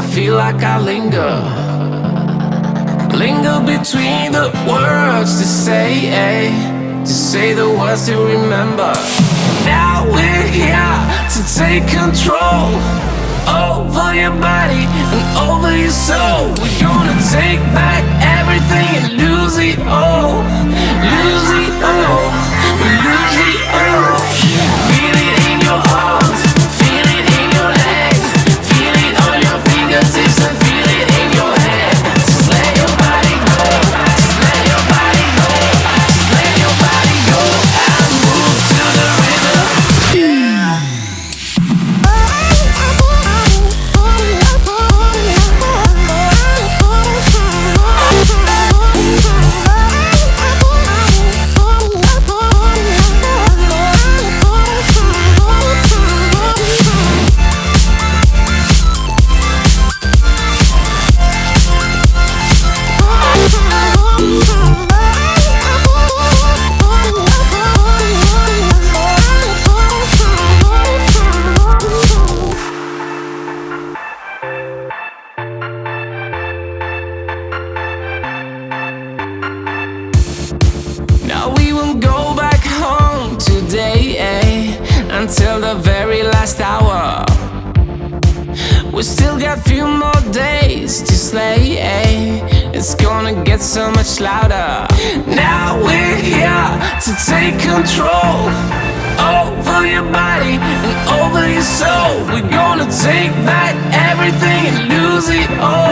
I feel like I linger? Linger between the words to say, eh? To say the words to remember. Now we're here to take control over your body and over your soul. We're gonna take back everything and lose it all. Lose it all. Lose it gonna get so much louder. Now we're here to take control over your body and over your soul. We're gonna take back everything and lose it all.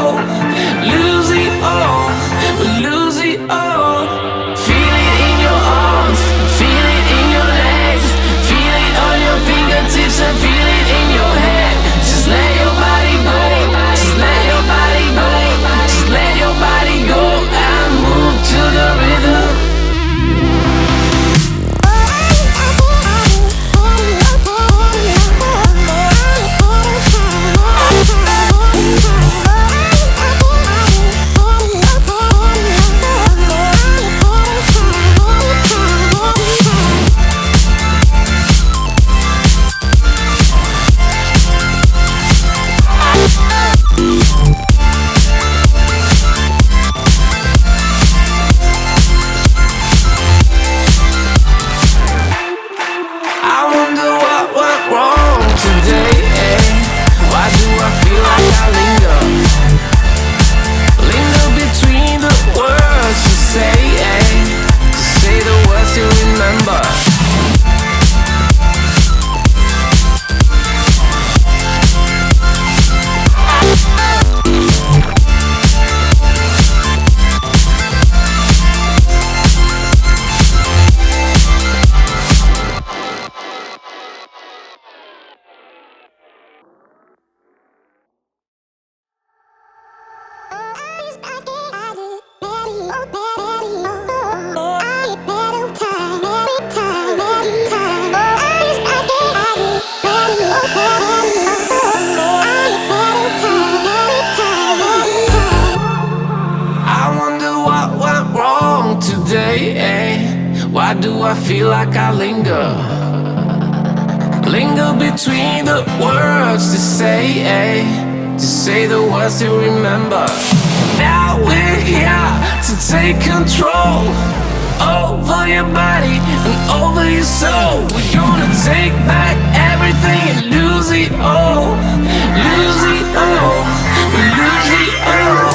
I feel like I linger? Linger between the words to say, eh? To say the words to remember. Now we're here to take control over your body and over your soul. We're gonna take back everything and lose it all. Lose it all. Lose it all.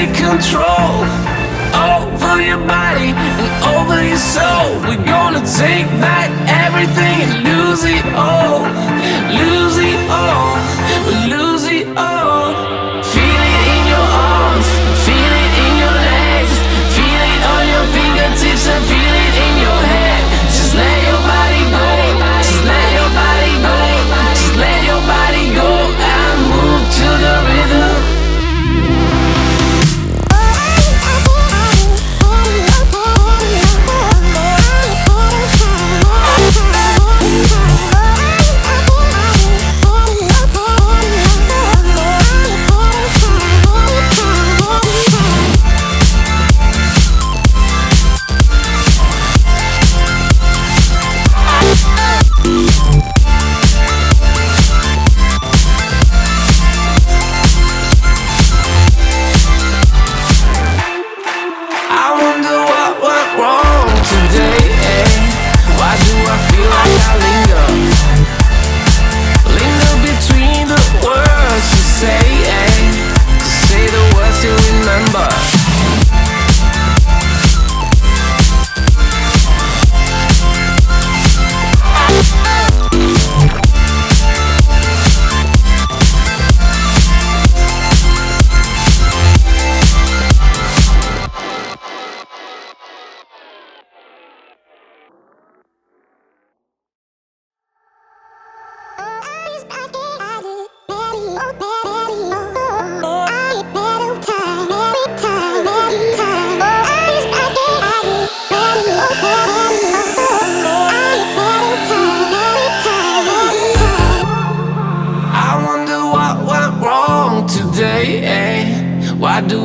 take control over your body and over your soul. We're gonna take back everything and lose it all.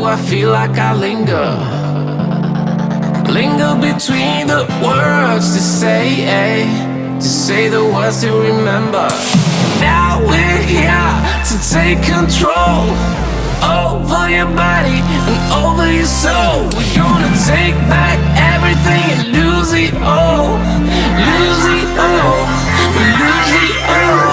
I feel like I linger. Linger between the words to say, eh, to say the words to remember. Now we're here to take control over your body and over your soul. We're gonna take back everything and lose it all. Lose it all. We lose it all.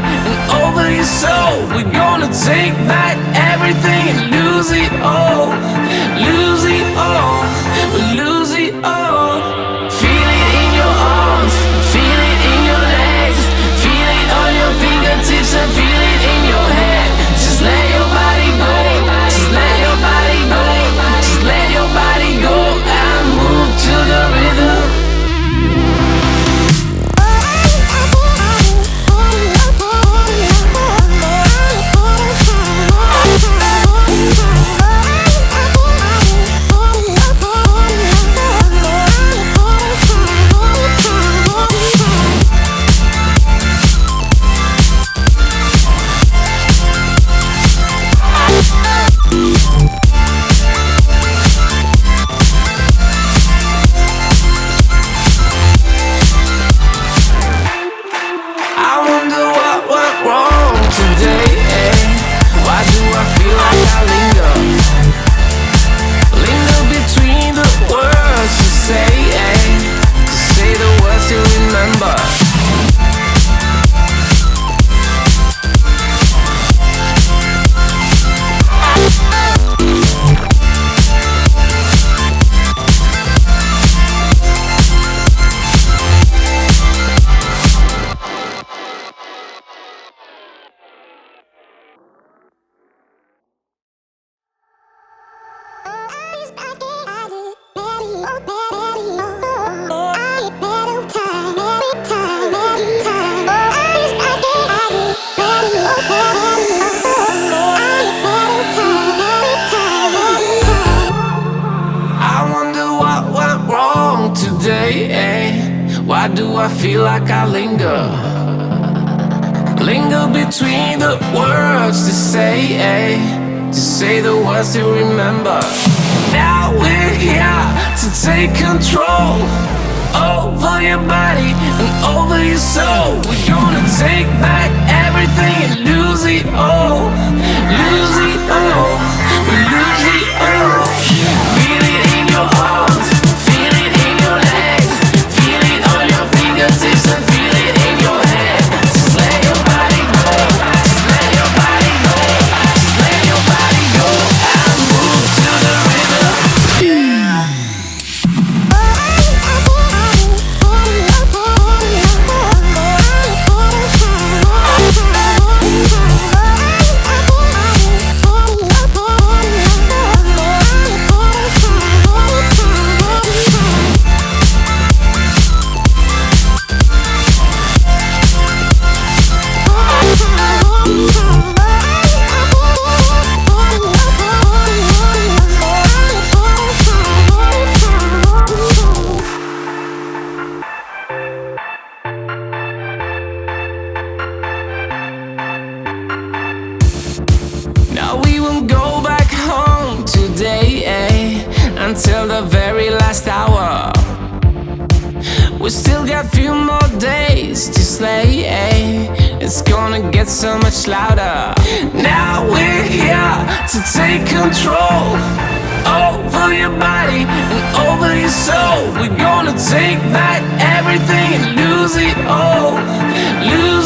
and over your soul. We're gonna take back everything and lose it all, lose it all. I feel like I linger? Linger between the words to say, eh? To say the words to remember. Now we're here to take control over your body and over your soul. We're gonna take back everything and lose it all. Lose it all. We lose it much louder. Now we're here to take control over your body and over your soul. We're gonna take back everything and lose it all. Lose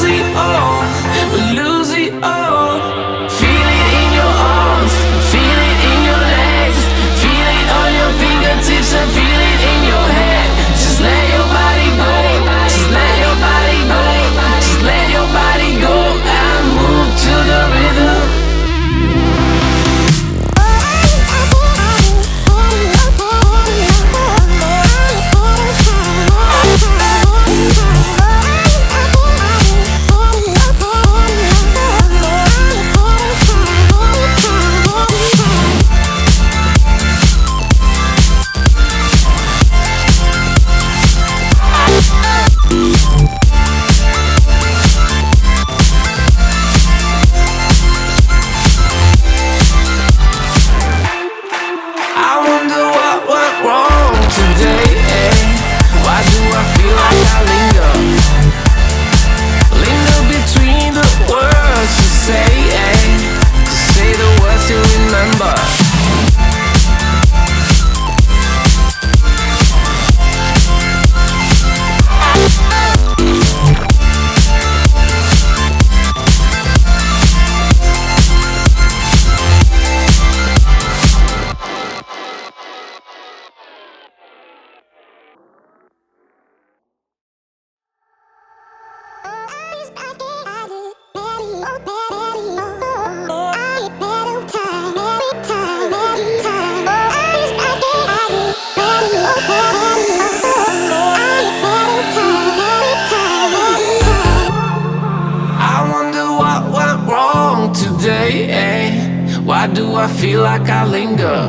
Why do I feel like I linger?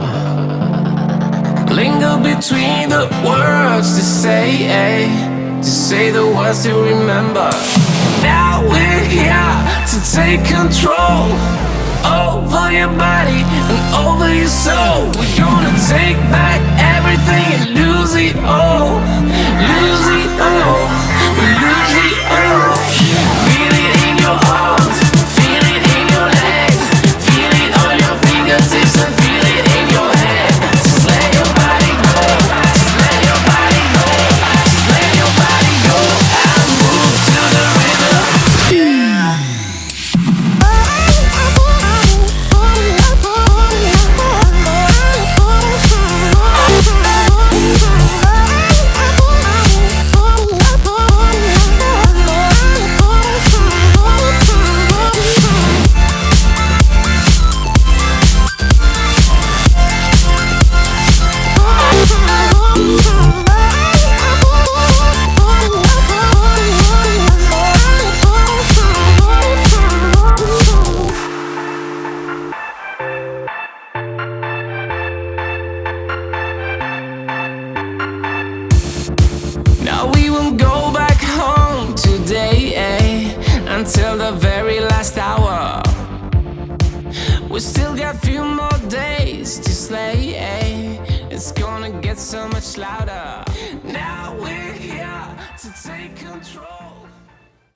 Linger between the words to say, eh? To say the words to remember. Now we're here to take control over your body and over your soul. We're gonna take back everything and lose it all. Lose it all. We lose it